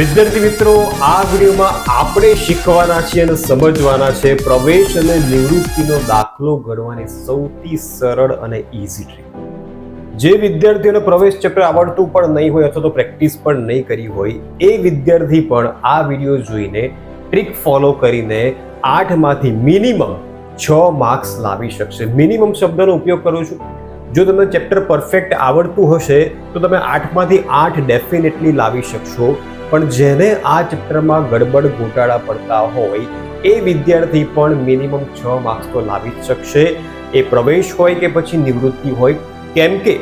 વિદ્યાર્થી મિત્રો, આ વિડીયોમાં આપણે શીખવાના છીએ અને સમજવાના છે પ્રવેશ અને નિવૃત્તિનો દાખલો ગણવાની સૌથી સરળ અને ઇઝી ટ્રીક જે વિદ્યાર્થીઓને પ્રવેશ ચક્ર આવડતું પણ નહીં હોય અથવા તો પ્રેક્ટિસ પણ નહીં કરી હોય, એ વિદ્યાર્થી પણ આ વીડિયો જોઈને ટ્રીક ફોલો કરીને આઠમાંથી મિનિમમ છ માર્ક્સ લાવી શકશે. મિનિમમ શબ્દનો ઉપયોગ કરું છું. જો તમને ચેપ્ટર પરફેક્ટ આવડતું હશે, તો તમે આઠમાંથી આઠ ડેફિનેટલી લાવી શકશો. પણ જેને આ ચેપ્ટરમાં ગડબડ ગોટાળા પડતા હોય, એ વિદ્યાર્થી પણ મિનિમમ છ માર્ક્સ તો લાવી જ શકશે. એ પ્રવેશ હોય કે પછી નિવૃત્તિ હોય, કેમ કે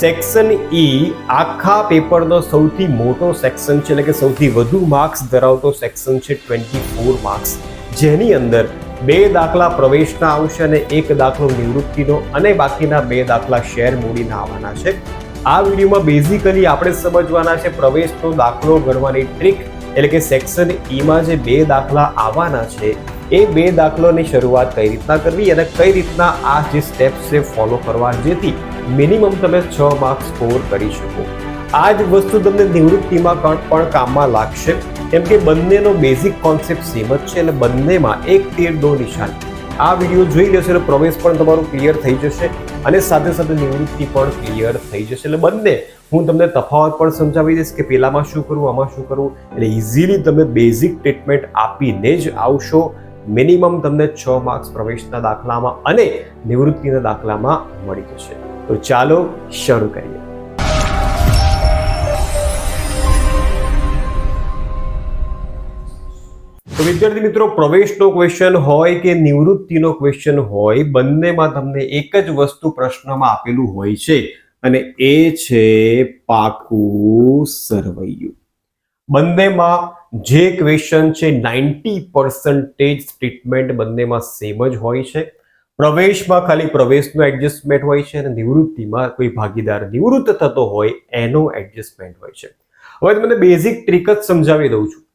સેક્શન ઈ આખા પેપરનો સૌથી મોટો સેક્શન છે, એટલે કે સૌથી વધુ માર્ક્સ ધરાવતો સેક્શન છે ટ્વેન્ટી ફોર માર્ક્સ જેની અંદર બે દાખલા પ્રવેશના આવશે અને એક દાખલો નિવૃત્તિનો અને બાકીના બે દાખલા શેર મૂડીના આવવાના છે. આ વિડીયોમાં બેઝિકલી આપણે સમજવાના છે પ્રવેશનો દાખલો ગણવાની ટ્રીક એટલે કે સેક્શન ઈમાં જે બે દાખલા આવવાના છે, એ બે દાખલોની શરૂઆત કઈ રીતના કરવી અને કઈ રીતના આ જે સ્ટેપ્સ છે ફોલો કરવા જેથી મિનિમમ તમે છ માર્ક્સ સ્કોર કરી શકો. આ જ વસ્તુ તમને નિવૃત્તિમાં પણ કામમાં લાગશે, કેમ કે બંનેનો બેઝિક કોન્સેપ્ટ સેમ જ છે, એટલે બંનેમાં એક તીર દો નિશાન. આ વીડિયો જોઈ લેશો એટલે પ્રવેશ પણ તમારું ક્લિયર થઈ જશે. અને સાથે સાથે નિવૃત્તિ પણ ક્લિયર થઈ જશે. એટલે બંને, હું તમને તફાવત પણ સમજાવી દઈશ કે પેલામાં શું કરવું, આમાં શું કરવું. એટલે ઇઝીલી તમે બેઝિક ટ્રીટમેન્ટ આપીને જ આવશો. મિનિમમ તમને છ માર્ક્સ પ્રવેશના દાખલામાં અને નિવૃત્તિના દાખલામાં મળી જશે. તો ચાલો શરૂ કરીએ. તો વિદ્યાર્થી મિત્રો, પ્રવેશનો ક્વેશ્ચન હોય કે નિવૃત્તિનો ક્વેશ્ચન હોય, બંનેમાં તમને એક જ વસ્તુ પ્રશ્નમાં આપેલું હોય છે અને એ છે પાકું સરવૈયું. બંનેમાં જે ક્વેશ્ચન છે નાઇન્ટી પર્સન્ટેજ ટ્રીટમેન્ટ બંનેમાં સેમ જ હોય છે. પ્રવેશમાં ખાલી પ્રવેશનું એડજસ્ટમેન્ટ હોય છે અને નિવૃત્તિમાં કોઈ ભાગીદાર નિવૃત્ત થતો હોય, એનો એડજસ્ટમેન્ટ હોય છે. હવે તમને બેઝિક ટ્રીક જ સમજાવી દઉં છું.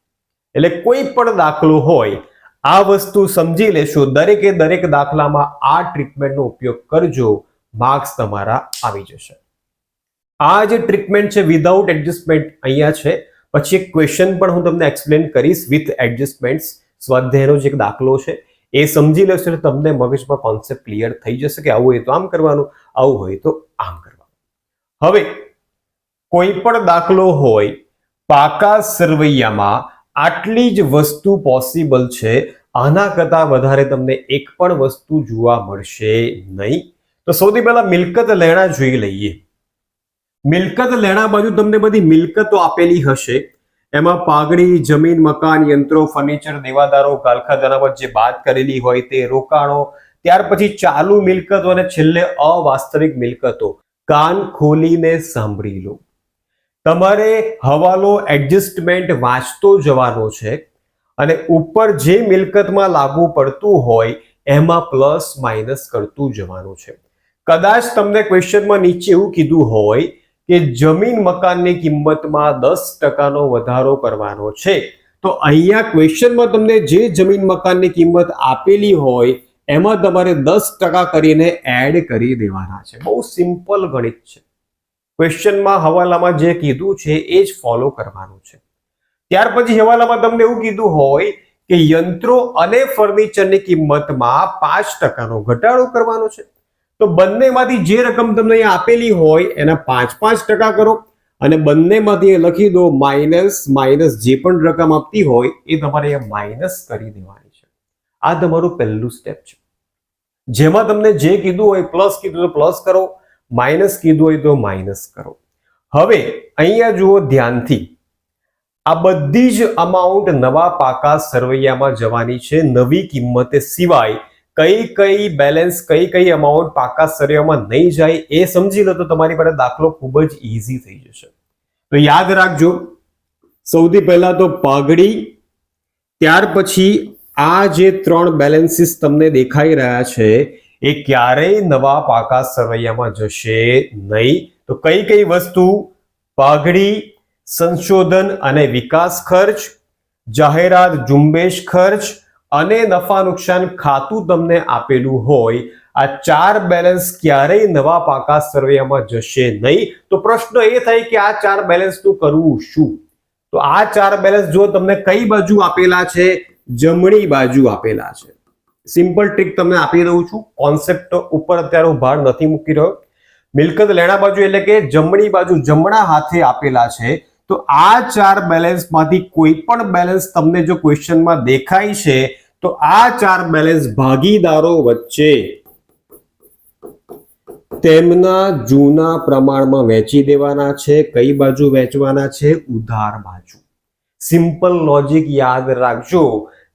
એટલે કોઈ પણ દાખલો હોય, આ વસ્તુ સમજી લેશો. દરેકે દરેક દાખલામાં આ ટ્રીટમેન્ટનો ઉપયોગ કરજો. માર્ક્સ તમારા આવી જશે. આ જે ટ્રીટમેન્ટ છે વિધાઉટ એડજસ્ટમેન્ટ અહીંયા છે. પછી એક ક્વેશ્ચન પણ હું તમને એક્સપ્લેન કરીશ વિથ એડજસ્ટમેન્ટ્સ સ્વાધ્યાયનો જે એક દાખલો છે, એ સમજી લેશો એટલે તમને મગજમાં કોન્સેપ્ટ ક્લિયર થઈ જશે કે આવું હોય તો આમ કરવાનું, આવું હોય તો આમ કરવાનું. હવે, કોઈ પણ દાખલો હોય, પાકા સરવૈયામાં આટલી જ વસ્તુ પોસિબલ છે. આના કરતાં વધારે તમને એક પણ વસ્તુ જોવા મળશે નહીં. તો સૌથી પહેલા મિલકત લેણા જોઈ લઈએ. મિલકત લેણા બાજુ તમને બધી મિલકતો આપેલી હશે. એમાં પાઘડી, જમીન, મકાન, યંત્રો ફર્નિચર દેવાદારો ગાલખાદાના પર જે બાદ કરેલી હોય તે રોકાણો, ત્યાર પછી ચાલુ મિલકતો અને છેલ્લે અવાસ્તવિક મિલકતો. કાન ખોલીને સાંભળી લો. તમારે હવાલો એડજસ્ટમેન્ટ વાંચતો જવાનો છે અને ઉપર જે મિલકતમાં લાગુ પડતું હોય, એમાં પ્લસ માઇનસ કરતું જવાનું છે. કદાચ તમને ક્વેશ્ચનમાં નીચે એવું કીધું હોય કે જમીન મકાનની કિંમતમાં દસ ટકાનો વધારો કરવાનો છે, તો અહીંયા ક્વેશ્ચનમાં તમને જે જમીન મકાનની કિંમત આપેલી હોય, એમાં તમારે દસ ટકા કરીને એડ કરી દેવાના છે. બહુ સિમ્પલ ગણિત છે. ક્વેશ્ચનમાં હવાલામાં જે કીધું છે એ જ ફોલો કરવાનું છે. ત્યાર પછી હવાલામાં તમને એવું કીધું હોય કે યંત્રો અને ફર્નિચરની કિંમતમાં પાંચ ટકાનો ઘટાડો કરવાનો છે. તો બંનેમાંથી જે રકમ તમને અહીંયા આપેલી હોય એના પાંચ પાંચ ટકા કરો અને બંનેમાંથી લખી દો માઇનસ માઇનસ જે પણ રકમ આપતી હોય એ તમારે અહીંયા માઇનસ કરી દેવાની છે. આ તમારું પહેલું સ્ટેપ છે. જેમાં તમને જે કીધું હોય પ્લસ કીધું તો પ્લસ કરો. માઇનસ કીધું હોય તો માઇનસ કરો. હવે અહીંયા જુઓ ધ્યાનથી. આ બધી જ અમાઉન્ટ નવા પાકા સરવૈયામાં જવાની છે. નવી કિંમતે સિવાય કઈ કઈ બેલેન્સ કઈ કઈ અમાઉન્ટ પાકા સરવૈયામાં નહીં જાય એ સમજી લો તો તમારી પાસે દાખલો ખૂબ જ ઈઝી થઈ જશે. તો યાદ રાખજો, સૌથી પહેલા તો પાઘડી, ત્યાર પછી આ જે ત્રણ બેલેન્સીસ તમને દેખાઈ રહ્યા છે એ ક્યારેય નવા પાકા સરવૈયામાં જશે નહીં. તો કઈ કઈ વસ્તુ? પાઘડી, સંશોધન અને વિકાસ ખર્ચ, જાહેરાત, ઝુંબેશ ખર્ચ અને નફા નુકસાન ખાતું તમને આપેલું હોય. આ ચાર બેલેન્સ ક્યારેય નવા પાકા સરવૈયામાં જશે નહીં. તો પ્રશ્ન એ થાય કે આ ચાર બેલેન્સનું કરવું શું? તો આ ચાર બેલેન્સ જો તમને કઈ બાજુ આપેલા છે? જમણી બાજુ આપેલા છે. સિમ્પલ ટ્રીક તમને આપી દઉં છું. કોન્સેપ્ટ ઉપર અત્યારે હું ભાર નથી મૂકી રહ્યો. મિલકત લેણા બાજુ એટલે કે જમણી બાજુ જમણા હાથે આપેલા છે. તો આ ચાર બેલેન્સમાંથી કોઈ પણ બેલેન્સ તમને જો ક્વેશ્ચનમાં દેખાય છે, તો આ ચાર બેલેન્સ ભાગીદારો વચ્ચે તેમના જૂના પ્રમાણમાં વેચી દેવાના છે, કઈ બાજુ વેચવાના છે? ઉધાર બાજુ. સિમ્પલ લોજિક યાદ રાખજો.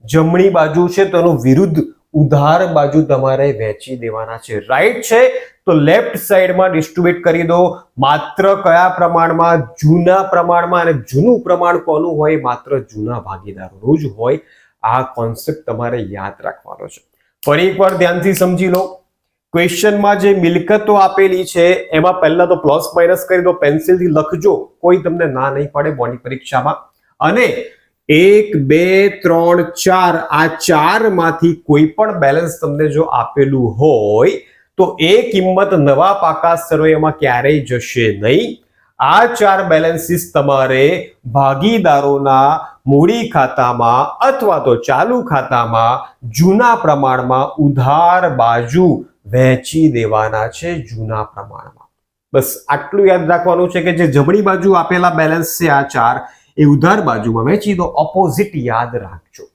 જમણી બાજુ છે તો એનું વિરુદ્ધ ઉધાર બાજુ તમારે વેચી દેવાના છે. રાઈટ છે? તો લેફ્ટ સાઈડમાં ડિસ્ટ્રીબ્યુટ કરી દો. માત્ર કયા પ્રમાણમાં? જૂના પ્રમાણમાં. અને જૂનું પ્રમાણ કોનું હોય? માત્ર જૂના ભાગીદારોનું જ હોય. આ કોન્સેપ્ટ તમારે યાદ રાખવાનો છે. ફરી એકવાર ધ્યાનથી સમજી લો. ક્વેશ્ચનમાં જે મિલકતો આપેલી છે, એમાં પહેલા તો પ્લસ માઇનસ કરી દો. પેન્સિલથી લખજો. કોઈ તમને ના નહીં પડે બોર્ડની પરીક્ષામાં. અને એક, બે, ત્રણ, ચાર, આ ચારમાંથી કોઈ પણ બેલેન્સ તમને જો આપેલું હોય, તો એ કિંમત નવા પાકા સર્વેમાં ક્યારેય જશે નહીં. આ ચાર બેલેન્સીસ તમારે ભાગીદારોના મૂડી ખાતામાં અથવા તો ચાલુ ખાતામાં જૂના પ્રમાણમાં ઉધાર બાજુ વહેંચી દેવાના છે જૂના પ્રમાણમાં. બસ આટલું યાદ રાખવાનું છે કે જે જમણી બાજુ આપેલા બેલેન્સ છે આ ચાર એ ઉધાર બાજુમાં વેચી દો ઓપોઝિટ યાદ રાખજો.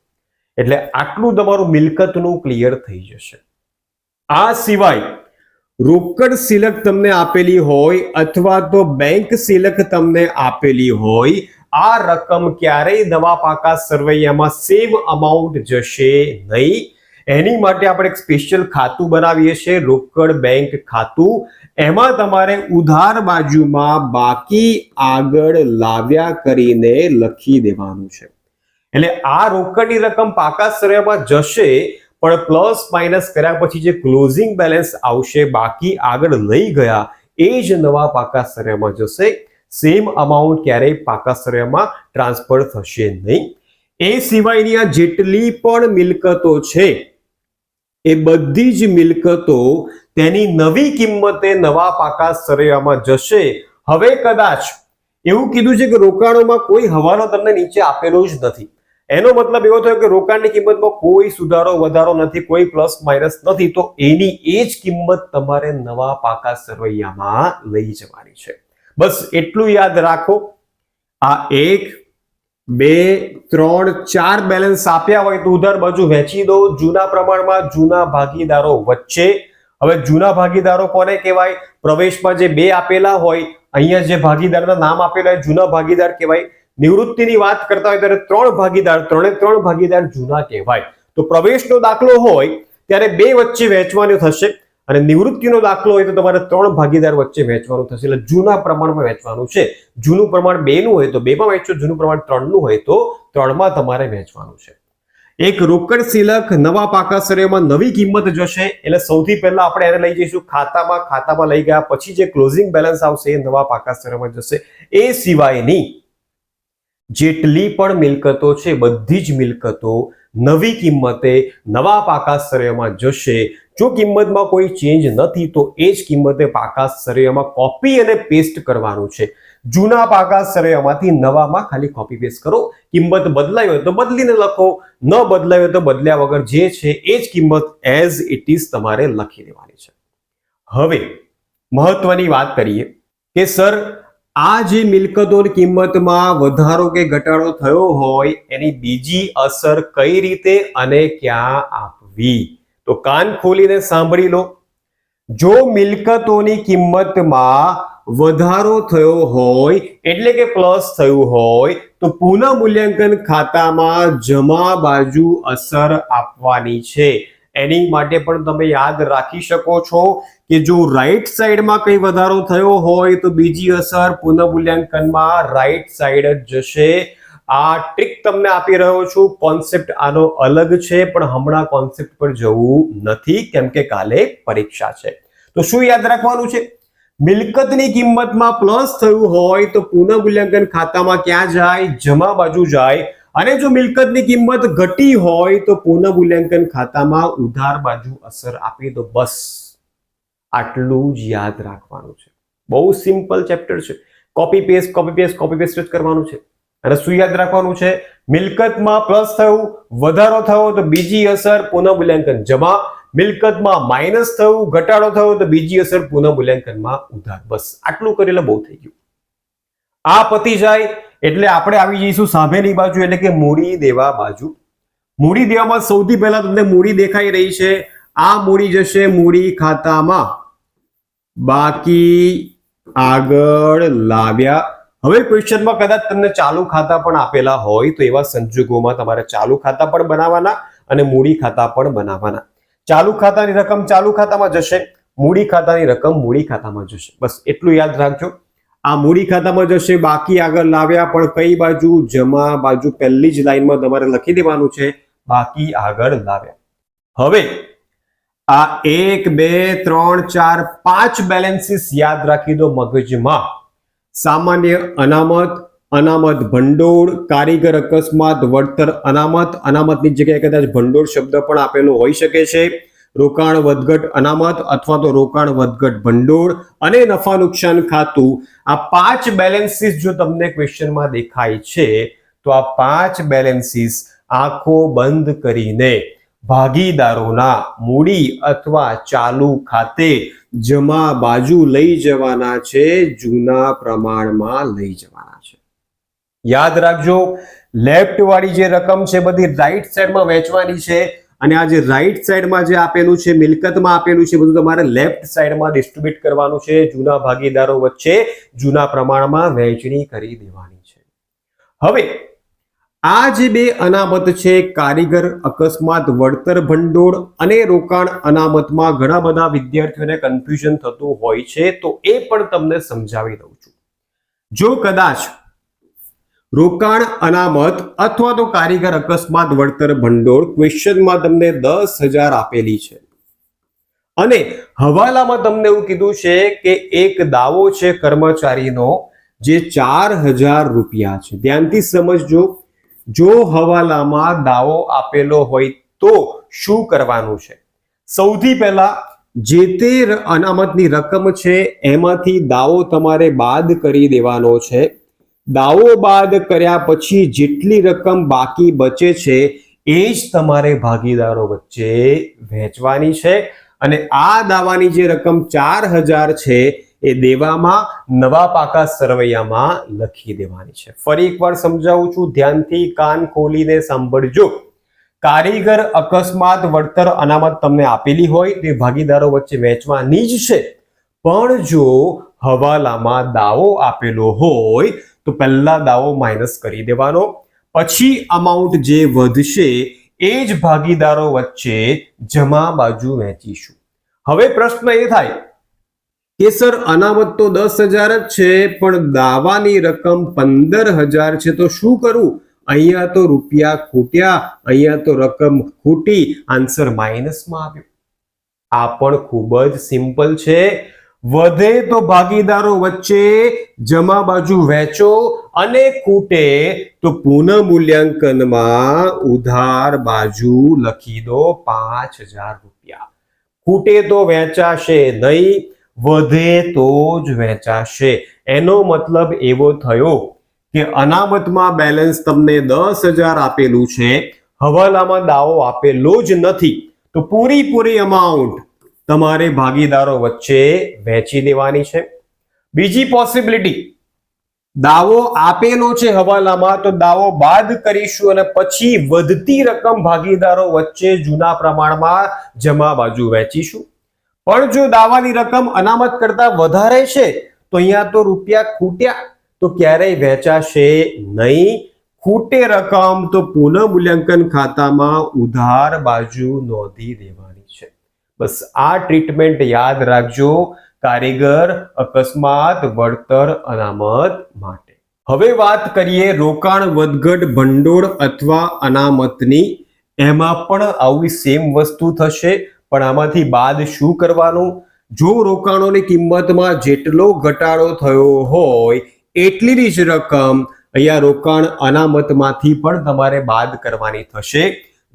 એટલે આટલું તમારું મિલકતનું ક્લિયર થઈ જશે. આ સિવાય, રોકડ સિલક તમને આપેલી હોય અથવા તો બેંક સિલક તમને આપેલી હોય, આ રકમ ક્યારેય નવા પાકા સરવૈયામાં સેમ અમાઉન્ટ જશે નહીં. એની માટે આપણે એક સ્પેશિયલ ખાતું બનાવીએ છીએ, રોકડ બેંક ખાતું. એમાં તમારે ઉધાર બાજુમાં બાકી આગળ લાવ્યા કરીને લખી દેવાનું છે. એટલે આ રોકડની રકમ પાકા સરવૈયામાં જશે, પણ પ્લસ માઇનસ કર્યા પછી જે ક્લોઝિંગ બેલેન્સ આવશે, બાકી આગળ લઈ ગયા, એ જ નવા પાકા સરયામાં જશે. સેમ અમાઉન્ટ ક્યારેય પાકા સરયામાં ટ્રાન્સફર થશે નહીં. એ સિવાયની આ જેટલી પણ મિલકતો છે એ બધી જ મિલકતો તેની નવી કિંમતે નવા પાકા સરયામાં જશે. હવે કદાચ એવું કીધું છે કે રોકાણોમાં કોઈ હવાનો તમને નીચે આપેલો જ નથી. એનો મતલબ એવો થયો કે રોકાણની કિંમતમાં કોઈ સુધારો, વધારો નથી, કોઈ પ્લસ, માઇનસ નથી. તો એની એ જ કિંમત તમારે નવા પાકા સરવૈયામાં લઈ જવાની છે. બસ એટલું યાદ રાખો. આ એક બે, ત્રણ, ચાર બેલેન્સ આપ્યા હોય તો ઉધાર બાજુ વેચી દો. જૂના પ્રમાણમાં જૂના ભાગીદારો વચ્ચે. હવે જૂના ભાગીદારો કોને કહેવાય? પ્રવેશમાં જે બે આપેલા હોય, અહીંયા જે ભાગીદારના નામ આપેલા હોય, જૂના ભાગીદાર કહેવાય. નિવૃત્તિની વાત કરતા હોય ત્યારે ત્રણ ભાગીદાર, ત્રણે ત્રણ ભાગીદાર જૂના કહેવાય. તો પ્રવેશનો દાખલો હોય, ત્યારે બે વચ્ચે વહેંચવાનું થશે. અને નિવૃત્તિનો દાખલો હોય તો તમારે ત્રણ ભાગીદાર વચ્ચે વહેંચવાનું થશે. એટલે જૂના પ્રમાણમાં વહેંચવાનું છે. જૂનું પ્રમાણ બે નું હોય તો બેમાં વહેંચો, જૂનું પ્રમાણ ત્રણનું હોય તો ત્રણમાં તમારે વહેંચવાનું છે. એક રોકડ સિલક નવા પાકા નવી કિંમત જશે. એટલે સૌથી પહેલા આપણે એને લઈ જઈશું ખાતામાં. ખાતામાં લઈ ગયા પછી જે ક્લોઝિંગ બેલેન્સ આવશે એ નવા પાકા સરયમાં જશે. એ સિવાયની જેટલી પણ મિલકતો છે, બધી જ મિલકતો નવી કિંમતે નવા પાકા સરયમાં જશે. જો કિંમતમાં કોઈ ચેન્જ નથી, તો એ જ કિંમતે પાકા સરયમાં કોપી અને પેસ્ટ કરવાનું છે. જૂના પાકા સરયમાંથી નવામાં ખાલી કોપી પેસ્ટ કરો. કિંમત બદલાઈ હોય તો બદલીને લખો. ન બદલાઈ હોય તો બદલ્યા વગર જે છે એ જ કિંમત એઝ ઇટ ઇઝ તમારે લખી દેવાની છે. હવે મહત્વની વાત કરીએ કે સર આ જે મિલકતોની કિંમતમાં વધારો કે ઘટાડો થયો હોય, એની બીજી અસર કઈ રીતે અને ક્યાં આપવી? તો કાન ખોલીને સાંભળી લો. જો મિલકતોની કિંમતમાં વધારો થયો હોય, એટલે કે પ્લસ થયું હોય, તો પુનઃ મૂલ્યાંકન ખાતામાં જમા બાજુ અસર આપવાની છે. એની માટે પણ તમે યાદ રાખી શકો છો કે જો રાઈટ સાઈડમાં કંઈ વધારો થયો હોય તો બીજી અસર પુનઃ મૂલ્યાંકનમાં રાઈટ સાઈડ જ જશે. આ ટ્રીક તમને આપી રહ્યો છું. કોન્સેપ્ટ આનો અલગ છે, પણ હમણાં કોન્સેપ્ટ પર જવું નથી, કેમ કે કાલે પરીક્ષા છે. તો શું યાદ રાખવાનું છે? મિલકતની કિંમતમાં પ્લસ થયું હોય તો પુનઃ મૂલ્યાંકન ખાતામાં ક્યાં જાય? જમા બાજુ જાય. અને જો મિલકતની કિંમત ઘટી હોય તો પુનઃ મૂલ્યાંકન ખાતામાં ઉધાર બાજુ અસર આપે તો બસ. આટલું જ યાદ રાખવાનું છે. બહુ સિમ્પલ ચેપ્ટર છે. Copy paste copy paste copy paste જ કરવાનું છે. અને શું યાદ રાખવાનું છે? મિલકતમાં પ્લસ થયું, વધારો થયો તો બીજી અસર પુનઃ મૂલ્યાંકન. જમા, મિલકતમાં માઇનસ થયું, ઘટાડો થયો તો બીજી અસર પુનઃ મૂલ્યાંકનમાં ઉધાર. બસ, આટલું કરેલા બહુ થઈ ગયું. આ પતી જાય એટલે આપણે આવી જઈશું સામેની બાજુ, એટલે કે મૂડી દેવા બાજુ. મૂડી દેવામાં સૌથી પહેલા તમને મૂડી દેખાઈ રહી છે. આ મૂડી જશે મૂડી ખાતામાં. બાકી આગળ લાવ્યા. હવે ક્વેશ્ચનમાં કદાચ તમને ચાલુ ખાતા પણ આપેલા હોય, તો એવા સંજોગોમાં તમારે ચાલુ ખાતા પણ બનાવવાના અને મૂડી ખાતા પણ બનાવવાના. ચાલુ ખાતાની રકમ ચાલુ ખાતામાં જશે. મૂડી ખાતાની રકમ મૂડી ખાતામાં જશે. બસ, એટલું યાદ રાખજો. આ મૂડી ખાતામાં જશે, બાકી આગળ લાવ્યા, પણ કઈ બાજુ જમા બાજુ પહેલી જ લાઈનમાં તમારે લખી દેવાનું છે, બાકી આગળ લાવ્યા. હવે આ એક, બે, ત્રણ, ચાર, પાંચ બેલેન્સીસ યાદ રાખી દો મગજમાં. સામાન્ય અનામત અનામત ભંડોળ, કારીગર અકસ્માત, વળતર અનામત, અનામતની જગ્યાએ કદાચ ભંડોળ શબ્દ પણ આપેલો હોઈ શકે છે. રોકાણ વધઘટ અનામત અથવા તો રોકાણ વધઘટ ભંડોળ અને નફા નુકસાન ખાતું આ પાંચ બેલેન્સીસ જો તમને ક્વેશ્ચનમાં દેખાય છે, તો આ પાંચ બેલેન્સીસ આંખો બંધ કરીને ભાગીદારોના મૂડી અથવા ચાલુ ખાતે જમા બાજુ લઈ જવાના છે, જૂના પ્રમાણમાં લઈ જવાના છે. યાદ રાખજો લેફ્ટ વાળી જે રકમ છે, બધી રાઈટ સાઈડમાં વહેંચવાની છે અને આ જે રાઈટ સાઈડમાં જે આપેલું છે, મિલકતમાં આપેલું છે, બધું તમારે લેફ્ટ સાઈડમાં ડિસ્ટ્રીબ્યુટ કરવાનું છે. જૂના ભાગીદારો વચ્ચે જૂના પ્રમાણમાં વહેંચણી કરી દેવાની છે. હવે, આ જે બે અનામત છે, કારીગર, અકસ્માત, વળતર ભંડોળ અને રોકાણ અનામતમાં ઘણા બધા વિદ્યાર્થીઓને કન્ફ્યુઝન થતું હોય છે, તો એ પણ તમને સમજાવી દઉં છું. જો કદાચ રોકાણ, અનામત અથવા તો કારીગર અકસ્માત, વળતર ભંડોળ ક્વેશ્ચનમાં તમને દસ હજાર આપેલી છે. અને હવાલામાં તમને એવું કીધું છે કે એક દાવો છે કર્મચારીનો જે ચાર હજાર રૂપિયા છે. ધ્યાનથી સમજજો, જો હવાલામાં દાવો આપેલો હોય તો શું કરવાનું છે? સૌથી પહેલા જે તે અનામતની રકમ છે એમાંથી દાવો તમારે બાદ કરી દેવાનો છે. દાવો બાદ કર્યા પછી જેટલી રકમ બાકી બચે છે, એ જ તમારે ભાગીદારો વચ્ચે વહેંચવાની છે. અને આ દાવાની જે રકમ ચાર હજાર છે, એ દેવામાં નવા પાકા સરવૈયામાં લખી દેવાની છે. ફરી એકવાર સમજાવું છું, ધ્યાનથી કાન ખોલીને સાંભળજો. કારીગર અકસ્માત, વળતર અનામત તમને આપેલી હોય, તે ભાગીદારો વચ્ચે વહેંચવાની જ છે. પણ જો હવાલામાં દાવો આપેલો હોય તો પહેલા દાવો માઇનસ કરી દેવાનો. પછી અમાઉન્ટ જે વધશે એ જ ભાગીદારો વચ્ચે જમા બાજુ વહેંચીશું. હવે પ્રશ્ન એ થાય કે સર અનામત તો દસ હજાર જ છે, પણ દાવાની રકમ પંદર હજાર છે, તો શું કરવું અહીંયા તો રૂપિયા ખૂટ્યા, અહીંયા તો રકમ ખૂટી. આન્સર માઇનસમાં આવ્યો. આ પણ ખૂબ જ સિમ્પલ છે. વધે તો ભાગીદારો વચ્ચે જમા બાજુ વહેંચો અને ખૂટે તો પુનઃ મૂલ્યાંકનમાં ઉધાર બાજુ લખી દો પાંચ હજાર રૂપિયા. ખૂટે તો વહેંચાશે નહીં, વધે તો જ વહેંચાશે. એનો મતલબ એવો થયો કે અનામતમાં બેલેન્સ તમને દસ હજાર આપેલું છે, હવાલામાં દાવો આપેલો જ નથી. તો પૂરી પૂરી અમાઉન્ટ તમારે ભાગીદારો વચ્ચે વહેંચી દેવાની છે. બીજી પોસિબિલિટી દાવો આપેલો છે હવાલામાં, તો દાવો બાદ કરીશું અને પછી વધતી રકમ ભાગીદારો વચ્ચે જૂના પ્રમાણમાં જમા બાજુ વહેંચીશું. પણ જો દાવાની રકમ અનામત કરતા વધારે છે, તો અહીંયા તો રૂપિયા ખૂટ્યા, તો ક્યારેય વહેંચાશે નહીં. ખૂટે રકમ, તો પુનઃ મૂલ્યાંકન ખાતામાં ઉધાર બાજુ નોંધી દેવાની છે બસ આ ટ્રીટમેન્ટ યાદ રાખજો કારીગર, અકસ્માત, વળતર, અનામત માટે. હવે વાત કરીએ રોકાણ, વધઘટ, ભંડોળ અથવા અનામતની. એમાં પણ આવી સેમ વસ્તુ થશે, પણ આમાંથી બાદ શું કરવાનું? જો રોકાણોની કિંમતમાં જેટલો ઘટાડો થયો હોય એટલી જ રકમ અહીંયા રોકાણ અનામતમાંથી પણ તમારે બાદ કરવાની થશે.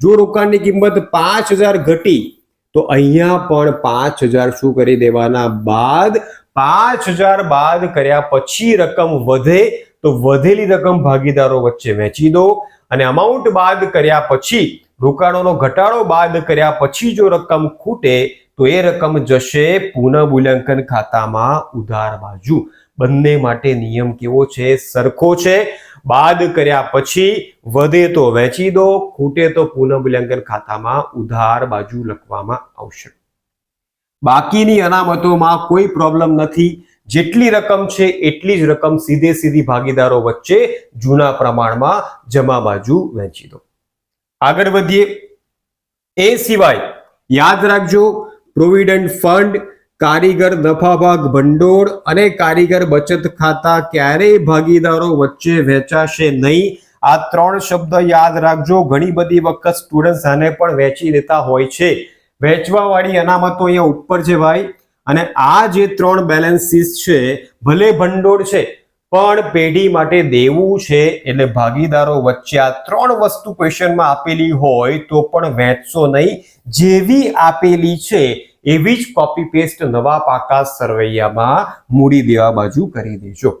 જો રોકાણની કિંમત પાંચ હજાર ઘટી તો અહીંયા પણ પાંચ હજાર શું કરી દેવાના? બાદ પાંચ હજાર બાદ કર્યા પછી રકમ વધે તો વધેલી રકમ ભાગીદારો વચ્ચે વહેંચી દો. અને અમાઉન્ટ બાદ કર્યા પછી, રોકાણોનો ઘટાડો બાદ કર્યા પછી જો રકમ ખૂટે તો એ રકમ જશે પુનઃ મૂલ્યાંકન ખાતામાં ઉધાર બાજુ. બંને માટે નિયમ કેવો છે? સરખો છે. બાદ કર્યા પછી વધે તો વહેંચી દો, ખૂટે તો પુનઃમૂલ્યાંકન ખાતામાં ઉધાર બાજુ લખવામાં આવશે. બાકીની અનામતોમાં કોઈ પ્રોબ્લેમ નથી. જેટલી રકમ છે એટલી જ રકમ સીધે સીધી ભાગીદારો વચ્ચે જૂના પ્રમાણમાં જમા બાજુ વહેંચી દો. આગળ વધીએ. એ સિવાય યાદ રાખજો પ્રોવિડન્ટ ફંડ કારીગર નફાભાગ ભંડોળ અને કારીગર બચત ખાતા ક્યારેય ભાગીદારો વચ્ચે વહેંચાશે નહીં. આ ત્રણ શબ્દ યાદ રાખજો. ઘણી બધી વખત સ્ટુડન્ટ્સ આને પણ વહેંચી દેતા હોય છે. વહેંચવાવાળી અનામતો અહીંયા ઉપર છે ભાઈ. અને આ જે ત્રણ બેલેન્સીસ છે, ભલે ભંડોળ છે પણ પેઢી માટે દેવું છે એટલે ભાગીદારો વચ્ચે આ ત્રણ વસ્તુ ક્વેશ્ચનમાં આપેલી હોય તો પણ વહેંચશો નહીં. જેવી આપેલી છે, એવી જ કોપી પેસ્ટ નવા પાકા સરવૈયામાં મૂડી દેવા બાજુ કરી દેજો.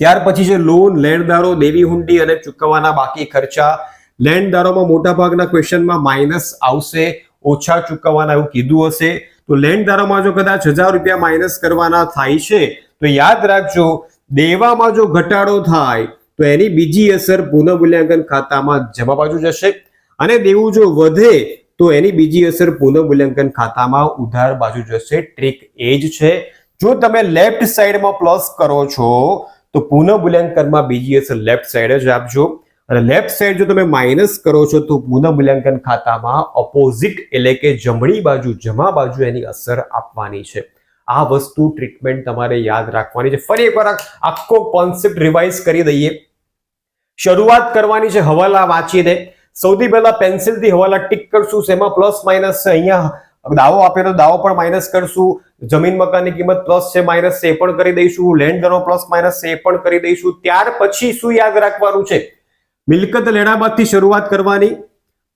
ત્યાર પછી છે લોન લેણદારો દેવી હુંડી અને ચૂકવવાના બાકી ખર્ચા. લેણદારોમાં મોટાભાગના ક્વેશ્ચનમાં માઇનસ આવશે, ઓછા ચૂકવવાના એવું કીધું હશે. તો લેણદારોમાં જો કદાચ હજાર રૂપિયા માઇનસ કરવાના થાય છે, તો યાદ રાખજો દેવામાં જો ઘટાડો થાય, તો એની બીજી અસર પુનઃમૂલ્યાંકન ખાતામાં જમા બાજુ જશે અને દેવું જો વધે, તો એની બીજી અસર પુનઃમૂલ્યાંકન ખાતામાં ઉધાર બાજુ જશે. ટ્રીક એ જ છે. જો તમે લેફ્ટ સાઈડમાં પ્લસ કરો છો, તો પુનઃમૂલ્યાંકનમાં બીજી અસર લેફ્ટ સાઈડ જ આપજો. અને લેફ્ટ સાઈડ જો તમે માઇનસ કરો છો, તો પુનઃમૂલ્યાંકન ખાતામાં ઓપોઝિટ એટલે કે જમણી બાજુ, જમા બાજુ એની અસર આપવાની છે. આ વસ્તુ ટ્રીટમેન્ટ તમારે યાદ રાખવાની છે. ફરી એકવાર આખો કોન્સેપ્ટ રિવાઇઝ કરી દઈએ. શરૂઆત કરવાની છે, હવાલા વાંચીને સૌથી પહેલા પેન્સિલથી હવાલા ટીક કરશું, શેમાં? પ્લસ માઇનસ છે અહીંયા દાવો આપેલો દાવો પણ માઇનસ કરશું. જમીન મકાનની કિંમત પ્લસ છે માઇનસ છે પણ કરી દઈશું. લેન્ડ દરો પ્લસ માઇનસ છે એ પણ કરી દઈશું. ત્યાર પછી શું યાદ રાખવાનું છે? મિલકત લેણામાંથી શરૂઆત કરવાની.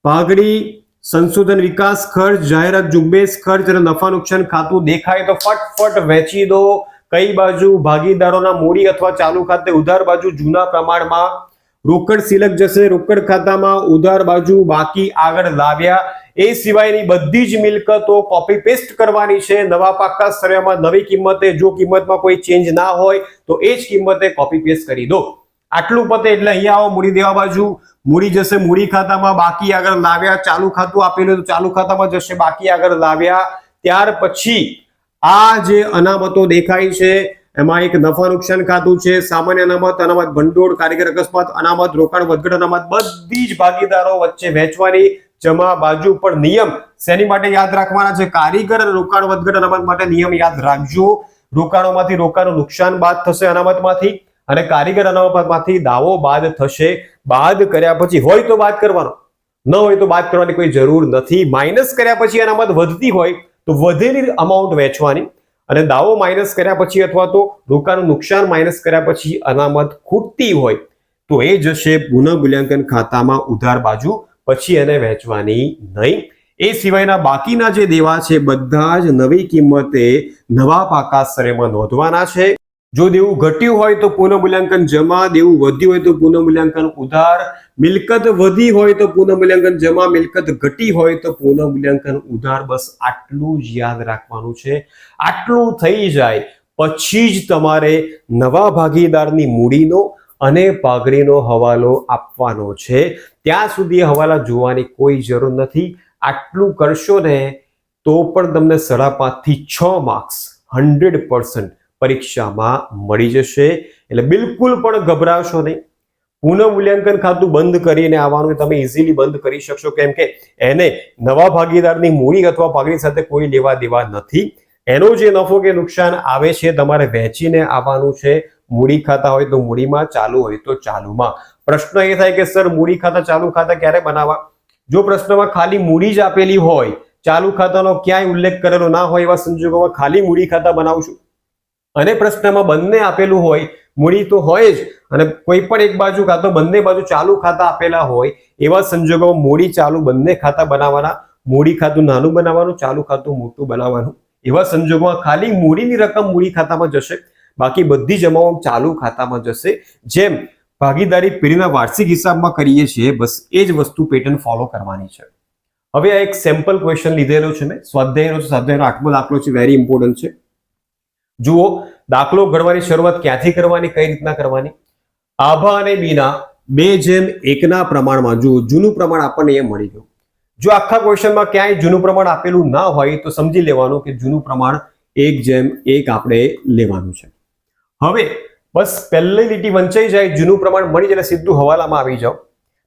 પાઘડી સંશોધન વિકાસ ખર્ચ, જાહેરાત ઝુંબેશ ખર્ચ અને નફા નુકસાન ખાતું દેખાય તો ફટફટ વેચી દો. કઈ બાજુ? ભાગીદારોના મૂડી અથવા ચાલુ ખાતે ઉધાર બાજુ જૂના પ્રમાણમાં. રોકડ સિલક જશે, રોકડ ખાતામાં ઉધાર બાજુ બાકી આગળ લાવ્યા. એ સિવાયની બધી જ મિલકતો કોપી પેસ્ટ કરવાની છે. નવા પાકા સર્વેમાં નવી કિંમતે જો કિંમતમાં કોઈ ચેન્જ ના હોય, તો એ જ કિંમતે કોપી પેસ્ટ કરી દો. આટલું પતે એટલે અહીંયા આવો, મૂડી દેવા બાજુ. મૂડી જશે, મૂડી ખાતામાં બાકી આગળ લાવ્યા, ચાલુ ખાતું આપેલું તો ચાલુ ખાતામાં જશે, બાકી આગળ લાવ્યા. ત્યાર પછી આ જે અનામતો દેખાય છે, એમાં એક નફા નુકસાન ખાતું છે, સામાન્ય અનામત અનામત ભંડોળ, કારીગર અકસ્માત, અનામત, રોકાણ, વધઘટ અનામત, બધી જ ભાગીદારો વચ્ચે વહેંચવાની જમા બાજુ પણ નિયમ શેની માટે યાદ રાખવાના છે? કારીગર રોકાણ, વધઘટ અનામત માટે નિયમ યાદ રાખજો. રોકાણોમાંથી રોકાણનું નુકસાન બાદ થશે અનામતમાંથી. અને કારીગર અનામતમાંથી દાવો બાદ થશે. બાદ કર્યા પછી હોય તો બાદ કરવાનો. ન હોય તો બાદ કરવાની કોઈ જરૂર નથી. માઇનસ કર્યા પછી અનામત વધતી હોય તો વધેલી અમાઉન્ટ વેચવાની. અને દાવો માઇનસ કર્યા પછી અથવા તો રોકાણનું નુકસાન માઇનસ કર્યા પછી અનામત ખૂટતી હોય તો એ જશે પુનઃ મૂલ્યાંકન ખાતામાં ઉધાર બાજુ. પછી એને વહેંચવાની નહીં. એ સિવાયના બાકીના જે દેવા છે, બધા જ નવી કિંમતે નવા પાકા સ્તરેમાં નોંધવાના છે. જો દેવું ઘટ્યું હોય તો પુનઃમૂલ્યાંકન જમા, દેવું વધ્યું હોય તો પુનઃમૂલ્યાંકન ઉધાર, મિલકત વધી હોય તો પુનઃમૂલ્યાંકન જમા, મિલકત ઘટી હોય તો પુનઃમૂલ્યાંકન ઉધાર. બસ આટલું જ યાદ રાખવાનું છે. આટલું થઈ જાય પછી જ તમારે નવા ભાગીદારની મૂડીનો અને પાઘડીનો હવાલો આપવાનો છે. ત્યાં સુધી હવાલા જોવાની કોઈ જરૂર નથી. આટલું કરશો ને તો પણ તમને સાડા પાંચથી છ માર્ક્સ હંડ્રેડ પર્સન્ટ પરીક્ષામાં મળી જશે. એટલે બિલકુલ પણ ગભરાશો નહીં. પુનઃ મૂલ્યાંકન ખાતું બંધ કરીને આવવાનું તમે ઇઝીલી બંધ કરી શકશો. કેમ કે એને નવા ભાગીદારની મૂડી અથવા ભાગની સાથે કોઈ લેવા દેવા નથી. એનો જે નફો કે નુકસાન આવે છે, તમારે વહેંચીને આવવાનું છે. મૂડી ખાતા હોય તો મૂડીમાં, ચાલુ હોય તો ચાલુમાં. પ્રશ્ન એ થાય કે, સર, મૂડી ખાતા, ચાલુ ખાતા ક્યારે બનાવવા? જો પ્રશ્નમાં ખાલી મૂડી જ આપેલી હોય, ચાલુ ખાતાનો ક્યાંય ઉલ્લેખ કરેલો ના હોય એવા સંજોગોમાં ખાલી મૂડી ખાતા બનાવશું અને પ્રશ્નમાં બંને આપેલું હોય, મૂડી તો હોય જ, અને કોઈ પણ એક બાજુ કાં તો બંને બાજુ ચાલુ ખાતા આપેલા હોય, એવા સંજોગોમાં મૂડી ચાલુ બંને ખાતા બનાવવાના, મૂડી ખાતું નાનું બનાવવાનું, ચાલુ ખાતું મોટું બનાવવાનું. એવા સંજોગોમાં ખાલી મૂડીની રકમ મૂડી ખાતામાં જશે, બાકી બધી જમાઓ ચાલુ ખાતામાં જશે. જેમ ભાગીદારી પેઢીના વાર્ષિક હિસાબમાં કરીએ છીએ, બસ એ જ વસ્તુ પેટર્ન ફોલો કરવાની છે. હવે આ એક સેમ્પલ ક્વેશ્ચન લીધેલો છે મેં. સ્વાધ્યાયનો સ્વાધ્યાયનો આઠમો દાખલો છે વેરી ઇમ્પોર્ટન્ટ છે. જુઓ, દાખલો ગણવાની શરૂઆત ક્યાંથી કરવાની, કઈ રીતના કરવાની? આભા અને બીના બે જેમ એકના પ્રમાણમાં, જુઓ, જૂનું પ્રમાણ આપણને એ મળી ગયું. જો આખા ક્વેશ્ચનમાં ક્યાંય જૂનું પ્રમાણ આપેલું ના હોય, તો સમજી લેવાનું કે જૂનું પ્રમાણ એક જેમ એક આપણે લેવાનું છે. હવે, બસ પહેલી લીટી વંચાઈ જાય, જૂનું પ્રમાણ મળી જાય સીધું હવાલામાં આવી જાઓ.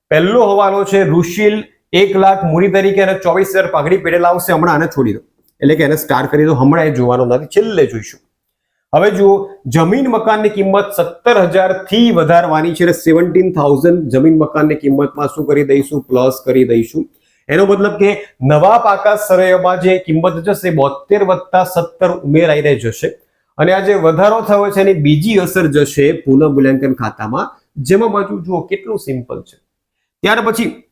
પહેલો હવાલો છે ઋષિલ એક લાખ મૂડી તરીકે અને ચોવીસ હજાર પાઘડી પેટે લાવશે હમણાં આને છોડી દો. એટલે કે એને સ્ટાર્ટ કરી દો, હમણાં એ જોવાનું નથી, છેલ્લે જોઈશું. હવે જુઓ, જમીન મકાનની કિંમત સત્તર હજારથી વધારવાની છે એટલે સેવન્ટીન થાઉઝન્ડ જમીન મકાનની કિંમતમાં શું કરી દઈશું? પ્લસ કરી દઈશું. એનો મતલબ કે નવા પાકા સરયમાં જે કિંમત જશે બોતેર વત્તા સત્તર ઉમેરાઈને જશે. અને આ જે વધારો થયો છે, એની બીજી અસર જશે પુનઃ મૂલ્યાંકન ખાતામાં. જેમાં બાજુ જુઓ, કેટલું સિમ્પલ છે. ત્યાર પછી,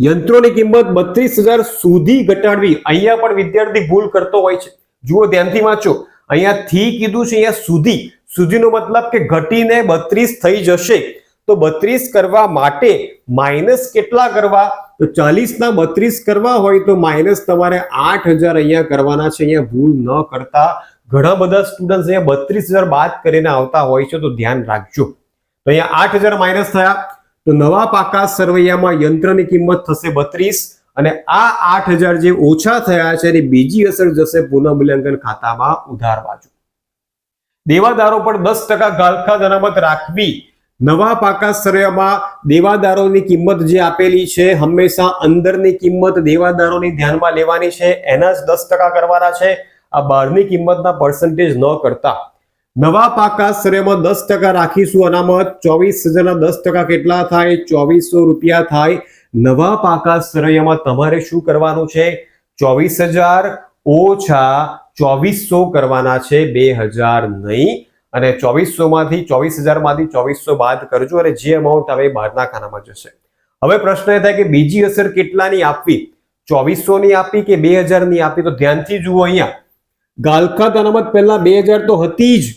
યંત્રોની કિંમત બત્રીસ હજાર સુધી ઘટાડવી. અહીંયા પણ વિદ્યાર્થી ભૂલ કરતો હોય છે. જુઓ, ધ્યાનથી વાંચો. અહીંયા થી કીધું છે અહીંયા સુધી. સુધીનો મતલબ કે ઘટીને બત્રીસ થઈ જશે. તો બત્રીસ કરવા માટે માઇનસ કેટલા કરવા? તો ચાલીસ ના બત્રીસ કરવા હોય તો માઇનસ તમારે આઠ હજાર અહીંયા કરવાના છે. અહીંયા ભૂલ ન કરતા ઘણા બધા સ્ટુડન્ટ અહીંયા બત્રીસ હજાર બાદ કરીને આવતા હોય છે. તો ધ્યાન રાખજો. તો અહીંયા આઠ હજાર માઇનસ થયા. તો નવા પાકા સરવૈયામાં યંત્રની કિંમત થશે બત્રીસ. અને આ આઠ હજાર જે ઓછા થયા છે એની બીજી અસર જશે પુનઃ મૂલ્યાંકન ખાતામાં ઉધાર બાજુ. દેવાદારો પર દસ ટકા ગાલખા અનામત રાખવી. નવા પાકા સરવૈયામાં દેવાદારોની કિંમત જે આપેલી છે હંમેશા અંદરની કિંમત દેવાદારોની ધ્યાનમાં લેવાની છે. એના જ દસ ટકા કરવાના છે. આ બહારની કિંમતના પર્સન્ટેજ ન કરતા. નવા પાકા શ્રેયમાં દસ ટકા રાખીશું અનામત. ચોવીસ હજારના દસ ટકા કેટલા થાય? ચોવીસો રૂપિયા થાય. નવા પાકા સરયમાં તમારે શું કરવાનું છે? ચોવીસ હજાર ઓછા ચોવીસો કરવાના છે, બે હજાર નહીં. અને ચોવીસો માંથી ચોવીસ હજારમાંથી ચોવીસો બાદ કરજો અને જે અમાઉન્ટ એ બહારના ખાનામાં જશે. હવે પ્રશ્ન એ થાય કે બીજી અસર કેટલાની આપવી? ચોવીસો ની આપી કે બે હજારની આપી? તો ધ્યાનથી જુઓ અહીંયા. ગાલખાત અનામત પહેલા બે હજાર તો હતી જ.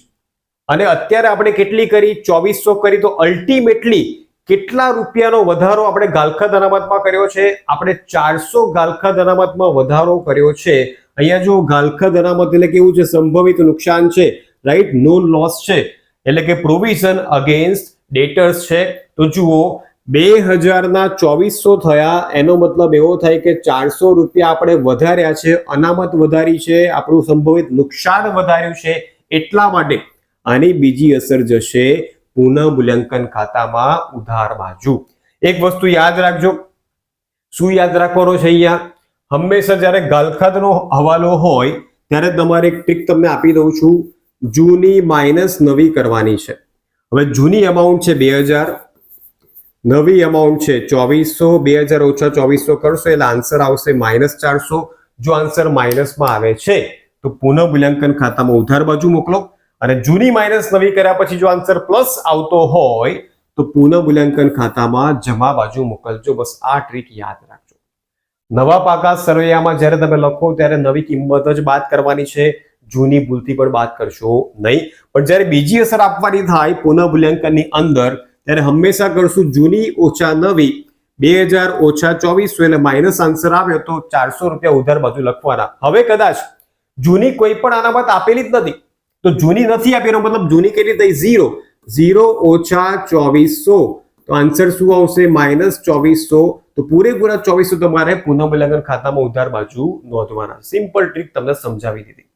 અને અત્યારે આપણે કેટલી કરી? ચોવીસો કરી. તો અલ્ટિમેટલી કેટલા રૂપિયાનો વધારો આપણે ગાલખા અનામતમાં કર્યો છે? આપણે ચારસો ગાલખા અનામતમાં વધારો કર્યો છે. અહીંયા જો ગાલખા અનામત એટલે કેવું છે સંભવિત નુકસાન છે રાઈટ નોન લોસ છે. એટલે કે પ્રોવિઝન અગેન્સ્ટ ડેટર્સ છે. તો જુઓ, બે હજારના ચોવીસો થયા, એનો મતલબ એવો થાય કે ચારસો રૂપિયા આપણે વધાર્યા છે, અનામત વધારી છે, આપણું સંભવિત નુકસાન વધાર્યું છે, એટલા માટે. આની બીજી અસર જશે પુનઃ મૂલ્યાંકન ખાતામાં ઉધાર બાજુ. એક વસ્તુ યાદ રાખજો. શું યાદ રાખવાનો છે અહીંયા? હંમેશા જ્યારે ગાલખાતનો હવાલો હોય, ત્યારે તમારે એક ટ્રીક તમને આપી દઉં છું. જૂની માઇનસ નવી કરવાની છે. હવે જૂની અમાઉન્ટ છે બે હજાર. નવી અમાઉન્ટ છે ચોવીસો. બે હજાર ઓછા ચોવીસો કરશો, એટલે આન્સર આવશે માઇનસ ચારસો. જો આન્સર માઇનસમાં આવે છે, તો પુનઃ મૂલ્યાંકન ખાતામાં ઉધાર બાજુ મોકલો. અને જૂની માઇનસ નવી કર્યા પછી જો આન્સર પ્લસ આવતો હોય, તો પુનઃ મૂલ્યાંકન ખાતામાં જમા બાજુ મોકલજો. બસ આ ટ્રીક યાદ રાખજો. નવા પાકા સરવૈયામાં જ્યારે તમે લખો ત્યારે નવી કિંમત જ બાદ કરવાની છે. જૂની ભૂલથી પણ બાદ કરશો નહીં. પણ જ્યારે બીજી અસર આપવાની થાય પુનઃ મૂલ્યાંકનની અંદર, ત્યારે હંમેશા કરશું જૂની ઓછા નવી. બે હજાર ઓછા ચોવીસો એટલે માઇનસ આન્સર આવ્યો તો ચારસો રૂપિયા ઉધાર બાજુ લખવાના. હવે કદાચ જૂની કોઈ પણ અનામત આપેલી જ નથી. તો જૂની નથી આપી એનો મતલબ જૂની કેટલી થઈ? ઝીરો. ઝીરો ઓછા ચોવીસો. તો આન્સર શું આવશે? માઇનસ ચોવીસો. તો પૂરેપૂરા ચોવીસો તમારે પુનઃ મૂલ્યાંકન ખાતામાં ઉધાર બાજુ નોંધવાના. સિમ્પલ ટ્રીક તમને સમજાવી દીધી.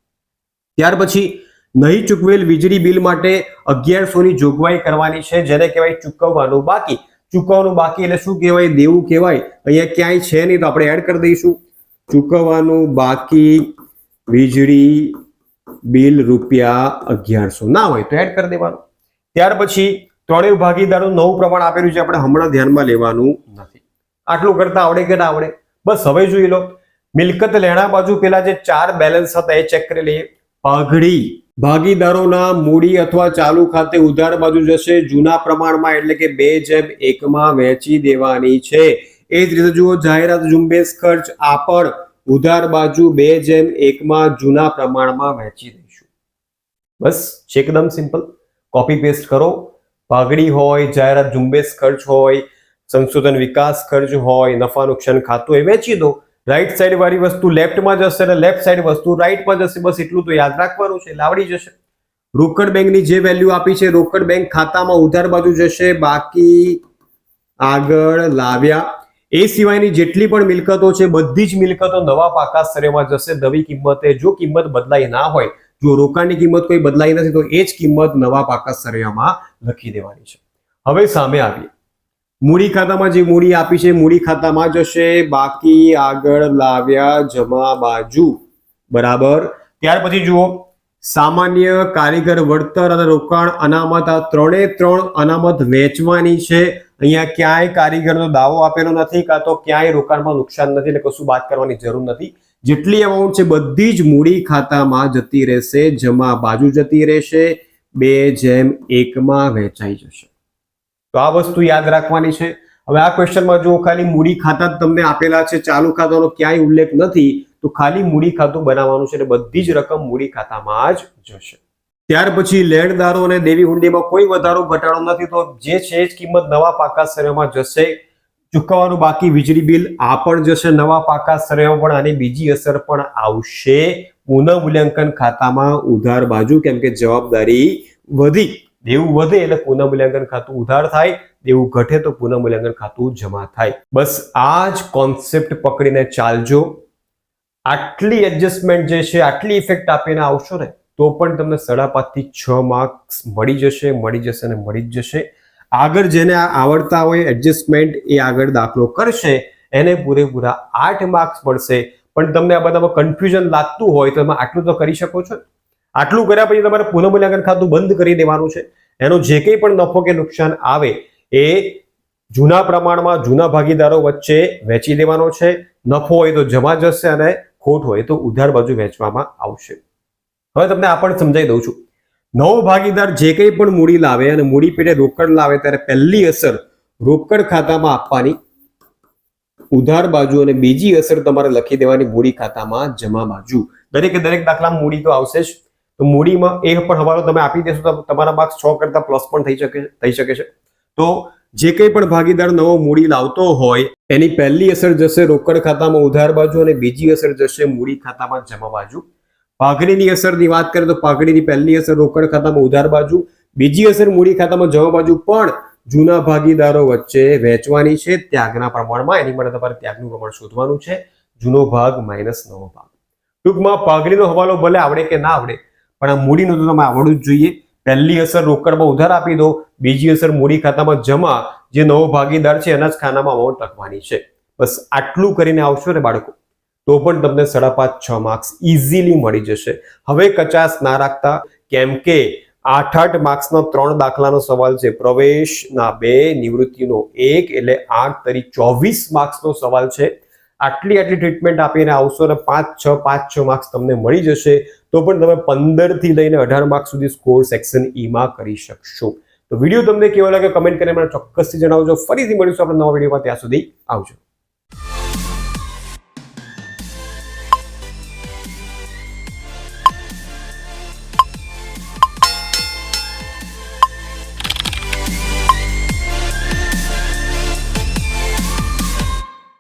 ત્યાર પછી, નહીં ચૂકવેલ વીજળી બિલ માટે અગિયારસો ની જોગવાઈ કરવાની છે, જેને કહેવાય ચૂકવવાનું બાકી. ચૂકવવાનું બાકી એટલે શું કહેવાય? દેવું કહેવાય. અહીંયા ક્યાંય છે નહીં, તો આપણે એડ કરી દઈશું. ચૂકવવાનું બાકી વીજળી બિલ રૂપિયા અગિયારસો ના હોય તો એડ કરી દેવાનું. ત્યાર પછી ત્રણેય ભાગીદારોનું નવું પ્રમાણ આપેલું છે, આપણે હમણાં ધ્યાનમાં લેવાનું નથી. આટલું કરતા આવડે કે ના આવડે? બસ હવે જોઈ લો. મિલકત લેણા બાજુ પેલા જે ચાર બેલેન્સ હતા એ ચેક કરી લઈએ. પાઘડી. ભાગીદારોના મૂડી અથવા ચાલુ ખાતે ઉધાર બાજુ જશે. જૂના પ્રમાણમાં એટલે કે બે જેમ એકમાં વહેંચી દેવાની છે. એ જ રીતે જુઓ, જાહેરાત, ઝુંબેશ ખર્ચ આ પણ ઉધાર બાજુ બે જેમ એકમાં જૂના પ્રમાણમાં વહેંચી દઈશું. બસ, છે એકદમ સિમ્પલ. કોપી પેસ્ટ કરો. પાઘડી હોય, જાહેરાત ઝુંબેશ ખર્ચ હોય, સંશોધન વિકાસ ખર્ચ હોય નફા નુકસાન ખાતું એ વેચી દો. રાઈટ સાઈડ વાળી વસ્તુ લેફ્ટમાં જશે અને લેફ્ટ સાઈડ વસ્તુ રાઈટમાં જશે. બસ એટલું તો યાદ રાખવાનું છે. લાવડી જશે. રોકડ બેંકની જે વેલ્યુ આપી છે, રોકડ બેંક ખાતામાં ઉધાર બાજુ જશે. બાકી આગળ લાવ્યા. એ સિવાયની જેટલી પણ મિલકતો છે, બધી જ મિલકતો નવા પાકા સ્તરેમાં જશે. નવી કિંમતે જો કિંમત બદલાઈ ના હોય, જો રોકાણની કિંમત કોઈ બદલાઈ નથી, તો એ જ કિંમત નવા પાકા સ્તરેમાં લખી દેવાની છે. હવે સામે આવીએ. મૂડી ખાતામાં જે મૂડી આપી છે, મૂડી ખાતામાં જશે. બાકી આગળ લાવ્યા જમા બાજુ. બરાબર? ત્યાર પછી જુઓ. સામાન્ય કારીગર, વળતર અને રોકાણ અનામત, આ ત્રણે ત્રણ અનામત વેચવાની છે. અહીંયા ક્યાંય કારીગરનો દાવો આપેલો નથી, કાં તો ક્યાંય રોકાણમાં નુકસાન નથી, એટલે કશું વાત કરવાની જરૂર નથી. જેટલી અમાઉન્ટ છે બધી જ મૂડી ખાતામાં જતી રહેશે, જમા બાજુ જતી રહેશે, બે જેમ એકમાં વહેંચાઈ જશે. તો આ વસ્તુ યાદ રાખવાની છે. હવે આ ક્વેશ્ચનમાં જો ખાલી મૂડી ખાતા તમને આપેલા છે, ચાલુ ખાતાનો ક્યાંય ઉલ્લેખ નથી, તો ખાલી મૂડી ખાતું બનાવવાનું છે એટલે બધી જ રકમ મૂડી ખાતામાં જ જશે. ત્યાર પછી લેણદારો અને દેવી હુંડીમાં કોઈ વધારો ઘટાડો નથી, તો જે છે જ કિંમત નવા પાકા સ્તરમાં જશે. ચૂકવવાનું બાકી વીજળી બિલ, આ પણ જશે નવા પાકા સ્તરમાં પણ આની બીજી અસર પણ આવશે. પુનઃ મૂલ્યાંકન ખાતામાં ઉધાર બાજુ, કેમ કે જવાબદારી વધી. દેવું વધે એટલે પુનઃ મૂલ્યાંકન ખાતું ઉધાર થાય. દેવું ઘટે તો પુનઃ મૂલ્યાંકન ખાતું જમા થાય. બસ આ જ કોન્સેપ્ટ પકડીને ચાલજો. આટલી એડજસ્ટમેન્ટ જે છે, આટલી ઇફેક્ટ આપીને આવશો ને તો પણ તમને સાડા પાંચથી છ માર્ક્સ મળી જશે મળી જશે અને મળી જ જશે. આગળ જેને આવડતા હોય એડજસ્ટમેન્ટ એ આગળ દાખલો કરશે, એને પૂરેપૂરા આઠ માર્ક્સ મળશે. પણ તમને આ બધામાં કન્ફ્યુઝન લાગતું હોય તો તમે આટલું તો કરી શકો છો. આટલું કર્યા પછી તમારે પુનઃમૂલ્યાંકન ખાતું બંધ કરી દેવાનું છે. એનો જે કંઈ પણ નફો કે નુકસાન આવે એ જૂના પ્રમાણમાં જૂના ભાગીદારો વચ્ચે વેચી દેવાનો છે. નફો હોય તો જમા જશે અને ખોટ હોય તો ઉધાર બાજુ વેચવામાં આવશે. હવે તમને આ પણ સમજાવી દઉં છું. નવો ભાગીદાર જે કંઈ પણ મૂડી લાવે અને મૂડી પેટે રોકડ લાવે ત્યારે પહેલી અસર રોકડ ખાતામાં આપવાની, ઉધાર બાજુ અને બીજી અસર તમારે લખી દેવાની મૂડી ખાતામાં જમા બાજુ. દરેકે દરેક દાખલામાં મૂડી તો આવશે જ. તો મૂડીમાં એ પણ હવાલો તમે આપી દેશો તો તમારા માર્ક્સ છ કરતા પ્લસ પણ થઈ શકે થઈ શકે છે. તો જે કંઈ પણ ભાગીદાર નવો મૂડી લાવતો હોય, એની પહેલી અસર જશે રોકડ ખાતામાં ઉધાર બાજુ અને બીજી અસર જશે મૂડી ખાતામાં જમા બાજુ. પાઘડીની અસરની વાત કરીએ તો પાઘડીની પહેલી અસર રોકડ ખાતામાં ઉધાર બાજુ, બીજી અસર મૂડી ખાતામાં જમા બાજુ પણ જૂના ભાગીદારો વચ્ચે વહેંચવાની છે ત્યાગના પ્રમાણમાં. એની માટે તમારે ત્યાગનું પ્રમાણ શોધવાનું છે. જૂનો ભાગ માઇનસ નવો ભાગ. ટૂંકમાં પાઘડીનો હવાલો ભલે આવડે કે ના આવડે, પણ આ મૂડીનું તો તમે આવડવું જ જોઈએ. પહેલી અસર રોકડમાં ઉધાર આપી દો, બીજી અસર મૂડી ખાતામાં જમા, જે નવો ભાગીદાર છે એના જ ખાનામાં અમાઉન્ટ લખવાની છે. બસ આટલું કરીને આવશો ને બાળકો. તો પણ તમને સાડા પાંચ, છ માર્ક્સ ઇઝીલી મળી જશે. હવે કચાસ ના રાખતા, કેમ કે આઠ આઠ માર્ક્સનો ત્રણ દાખલાનો સવાલ છે. પ્રવેશના બે, નિવૃત્તિનો એક, એટલે આઠ તરી ચોવીસ માર્ક્સનો સવાલ છે. આટલી આટલી ટ્રીટમેન્ટ આપીને આવશો અને પાંચ, છ પાંચ, છ માર્ક્સ તમને મળી જશે. તો પણ તમે પંદરથી લઈને અઢાર માર્ક્સ સુધી સ્કોર સેક્શન ઈમાં કરી શકશો. તો વીડિયો તમને કેવો લાગે કમેન્ટ કરીને મને ચોક્કસથી જણાવજો. ફરીથી મળીશું આપણે નવા વિડીયોમાં. ત્યાં સુધી આવજો.